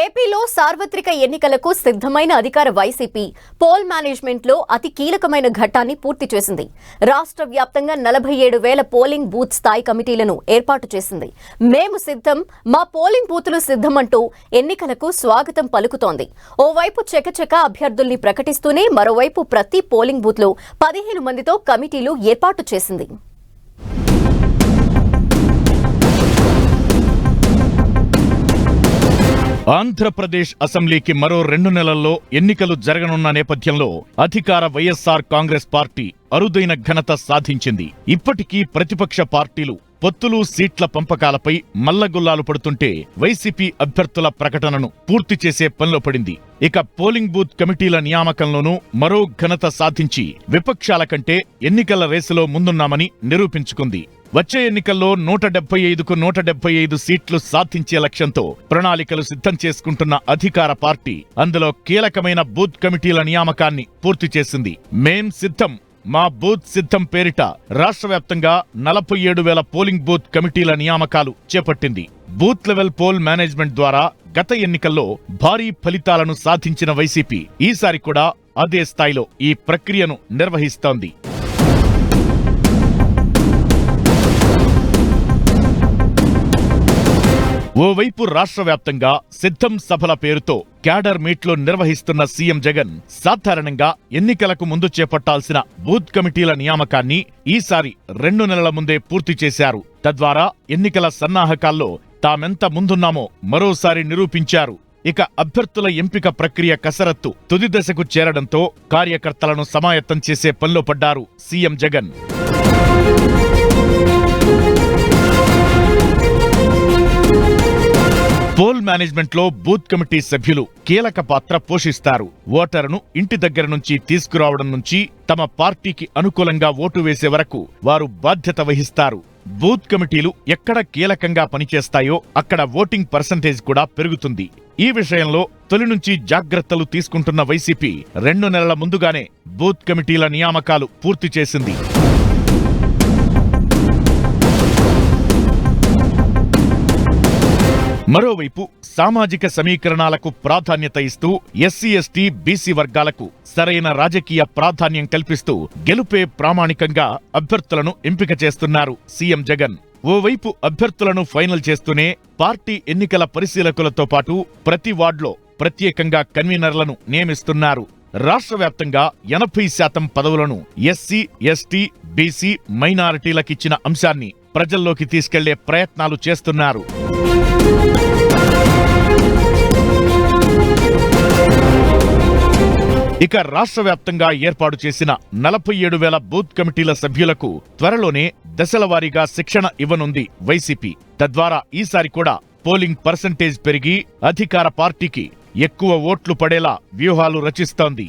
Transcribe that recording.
ఏపీలో సార్వత్రిక ఎన్నికలకు సిద్ధమైన అధికార వైసీపీ పోల్ మేనేజ్మెంట్లో అతి కీలకమైన ఘట్టాన్ని పూర్తి చేసింది. రాష్ట్ర వ్యాప్తంగా నలభై ఏడు వేల పోలింగ్ బూత్ స్థాయి కమిటీలను ఏర్పాటు చేసింది. మేము సిద్ధం మా పోలింగ్ బూతులు సిద్ధమంటూ ఎన్నికలకు స్వాగతం పలుకుతోంది. ఓవైపు చెకచెక అభ్యర్థుల్ని ప్రకటిస్తూనే మరోవైపు ప్రతి పోలింగ్ బూత్లో పదిహేను మందితో కమిటీలు ఏర్పాటు చేసింది. ఆంధ్రప్రదేశ్ అసెంబ్లీకి మరో రెండు నెలల్లో ఎన్నికలు జరగనున్న నేపథ్యంలో అధికార వైఎస్ఆర్ కాంగ్రెస్ పార్టీ అరుదైన ఘనత సాధించింది. ఇప్పటికీ ప్రతిపక్ష పార్టీలు పొత్తులు సీట్ల పంపకాలపై మల్లగుల్లాలు పడుతుంటే వైసీపీ అభ్యర్థుల ప్రకటనను పూర్తి చేసే పనిలో పడింది. ఇక పోలింగ్ బూత్ కమిటీల నియామకంలోనూ మరో ఘనత సాధించి విపక్షాల కంటే ఎన్నికల రేసులో ముందున్నామని నిరూపించుకుంది. వచ్చే ఎన్నికల్లో నూట డెబ్బై ఐదుకు నూట డెబ్బై ఐదు సీట్లు సాధించే లక్ష్యంతో ప్రణాళికలు సిద్ధం చేసుకుంటున్న అధికార పార్టీ అందులో కీలకమైన బూత్ కమిటీల నియామకాన్ని పూర్తి చేసింది. మేం సిద్ధం మా బూత్ సిద్ధం పేరిట రాష్ట్ర వ్యాప్తంగా నలభై ఏడు వేల పోలింగ్ బూత్ కమిటీల నియామకాలు చేపట్టింది. బూత్ లెవెల్ పోల్ మేనేజ్మెంట్ ద్వారా గత ఎన్నికల్లో భారీ ఫలితాలను సాధించిన వైసీపీ ఈసారి కూడా అదే స్థాయిలో ఈ ప్రక్రియను నిర్వహిస్తోంది. ఓవైపు రాష్ట్ర వ్యాప్తంగా సిద్ధం సభల పేరుతో క్యాడర్ మీట్లు నిర్వహిస్తున్న సీఎం జగన్ సాధారణంగా ఎన్నికలకు ముందు చేపట్టాల్సిన బూత్ కమిటీల నియామకాన్ని ఈసారి రెండు నెలల ముందే పూర్తి చేశారు. తద్వారా ఎన్నికల సన్నాహకాల్లో తామెంత ముందున్నామో మరోసారి నిరూపించారు. ఇక అభ్యర్థుల ఎంపిక ప్రక్రియ కసరత్తు తుది దశకు చేరడంతో కార్యకర్తలను సమాయత్తం చేసే పనిలో పడ్డారు సీఎం జగన్. మేనేజ్మెంట్లో బూత్ కమిటీ సభ్యులు కీలక పాత్ర పోషిస్తారు. ఓటరును ఇంటి దగ్గర నుంచి తీసుకురావడం నుంచి తమ పార్టీకి అనుకూలంగా ఓటు వేసే వరకు వారు బాధ్యత వహిస్తారు. బూత్ కమిటీలు ఎక్కడ కీలకంగా పనిచేస్తాయో అక్కడ ఓటింగ్ పర్సంటేజ్ కూడా పెరుగుతుంది. ఈ విషయంలో తొలి నుంచి జాగ్రత్తలు తీసుకుంటున్న వైసీపీ రెండు నెలల ముందుగానే బూత్ కమిటీల నియామకాలు పూర్తి చేసింది. మరోవైపు సామాజిక సమీకరణాలకు ప్రాధాన్యత ఇస్తూ ఎస్సీ ఎస్టీ బీసీ వర్గాలకు సరైన రాజకీయ ప్రాధాన్యం కల్పిస్తూ గెలుపే ప్రామాణికంగా అభ్యర్థులను ఎంపిక చేస్తున్నారు సీఎం జగన్. ఓవైపు అభ్యర్థులను ఫైనల్ చేస్తూనే పార్టీ ఎన్నికల పరిశీలకులతో పాటు ప్రతి వార్డులో ప్రత్యేకంగా కన్వీనర్లను నియమిస్తున్నారు. రాష్ట్ర వ్యాప్తంగా ఎనభై శాతం పదవులను ఎస్సీ ఎస్టీ బీసీ మైనారిటీలకిచ్చిన అంశాన్ని ప్రజల్లోకి తీసుకెళ్ళే ప్రయత్నాలు చేస్తున్నారు. ఇక రాష్ట్ర వ్యాప్తంగా ఏర్పాటు చేసిన నలభై ఏడు వేల బూత్ కమిటీల సభ్యులకు త్వరలోనే దశల వారీగా శిక్షణ ఇవ్వనుంది వైసీపీ. తద్వారా ఈసారి కూడా పోలింగ్ పర్సంటేజ్ పెరిగి అధికార పార్టీకి ఎక్కువ ఓట్లు పడేలా వ్యూహాలు రచిస్తోంది.